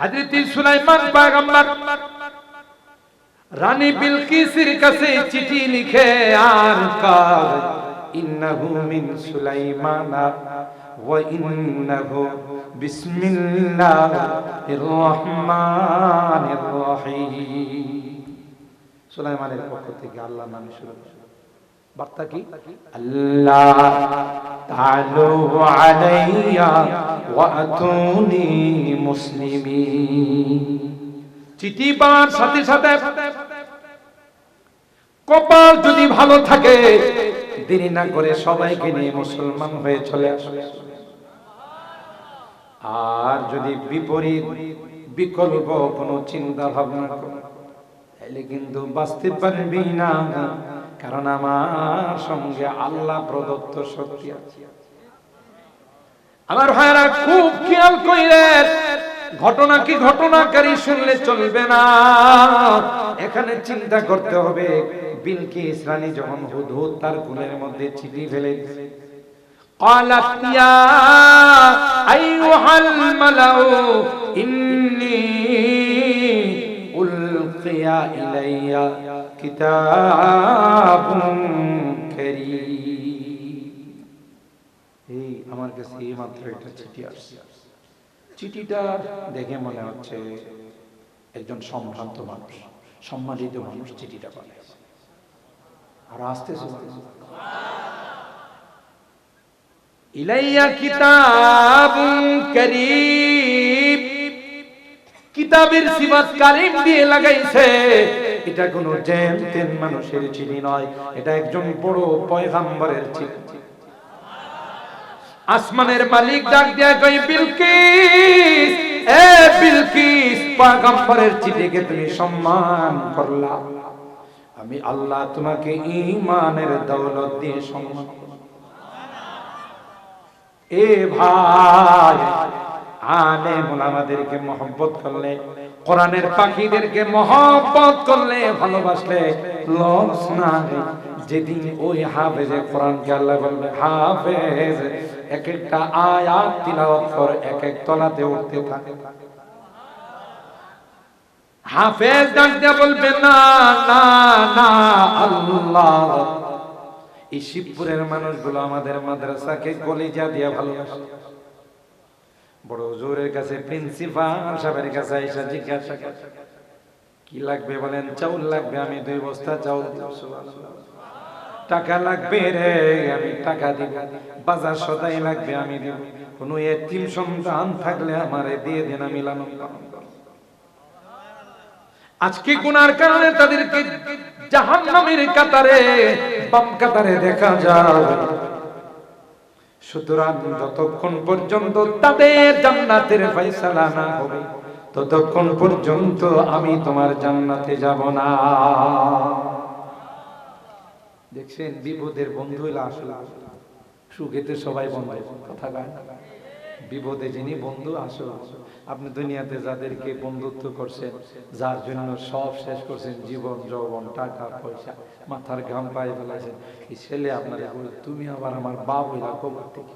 হযরত সুলাইমান পয়গম্বর, রানী বিলকিসের কাছে চিঠি লিখে, আর কার? ইন্নাহু মিন সুলাইমানা ওয়া ইন্নাহু বিসমিল্লাহির রহমানির রহিম। সুলাইমানের পক্ষ থেকে আল্লাহর নামে শুরু বার্তা কি? আল্লাহ তাআলু আলাইয়া ওয়া আতুনি মুসলিমিন। চিঠি পাওয়ার সাথে সাথে কপাল যদি ভালো থাকে দেরি না করে সবাইকে নিয়ে মুসলমান হয়ে চলে আসে আর যদি বিপরীত বিকল্প কোনো চিন্তা ভাবনা করে তাহলে কিন্তু বাঁচতে পারবি না। কারণ আমার সঙ্গে আল্লাহ প্রদত্ত শক্তি আছে আমার ভাইরা খুব খেয়াল কইলেন ঘটনা কি ঘটনাকারী শুনলে চলবে না এখানে চিন্তা করতে হবে বিলকিস রানী যখন হুদহুদ তার কুলের মধ্যে চিঠি ফেলে قالت يا أيها الملأ إني ألقي إلي কিতাবুম এই আমার কাছে এই মাত্র একটা চিঠি আসছে। চিঠিটা দেখে মনে হচ্ছে একজন সম্ভ্রান্ত মানুষ, সম্মানিত মানুষ চিঠিটা পাবে আর আসতে ইলাইয়া কিতাব করিব কিতাবের সিবাত কারিম দিয়ে লাগাইছে। এটা কোন জেন তেন মানুষের চিঠি নয়, এটা একজন বড় পয়গাম্বরের চিঠি আসমানের মালিক ডাক দিয়া কই বিলকিস, এ বিলকিস, পয়গম্বরের চিঠিকে তুমি সম্মান করলা। আমি আল্লাহ তোমাকে ঈমানের দৌলত দিয়ে সম্মান করলাম। এ ভাই আলেম ওলামাদেরকে মহব্বত করলে, কোরআনের পাখিদেরকে মহব্বত করলে, ভালোবাসলে লস যেদিন ওই হাফেজে কোরআনকে আল্লাহ বলবে, হাফেজ এক একটা আয়াত তিলাওয়াত এক এক তলাতে উঠতে থাকে। হাফেজ ডাক দিয়ে বলবে, না না না, আল্লাহ। এই শিবপুরের মানুষগুলো আমাদের মাদ্রাসাকে কলিজা দিয়া ভালোবাসে। বড় জোরের কাছে প্রিন্সিপাল সাহেবের কাছে এসে জিজ্ঞাসা কি লাগবে বলেন? চাউল লাগবে, আমি দুই বস্তা চাউল টাকা লাগবে রে, আমি টাকা দিব, বাজার সদাই লাগবে, আমি দিব। কোন এতিম সন্তান থাকলে আমারে দিয়ে দেন, আমি লালন। আজকে গুনার কারণে তাদেরকে জাহান্নামের কাতারে বাম কাতারে দেখা যায়। সুতরাং যতক্ষণ পর্যন্ত তাদের জান্নাতের ফয়সালা না হবে, ততক্ষণ পর্যন্ত আমি তোমার জান্নাতে যাব না। দেখছেন, বিপদের বন্ধু আসলে সুখেতে সবাই বন্ধু, কথা গায় বিপদে যিনি বন্ধু, আসো আপনি দুনিয়াতে যাদেরকে বন্ধুত্ব করছেন, যার জন্য সব শেষ করছেন, জীবন, যৌবন, টাকা, পয়সা, মাথার ঘাম পায়ে ফেলাছেন এই ছেলে আপনার তুমি আবার আমার বাবু হইলা থেকে।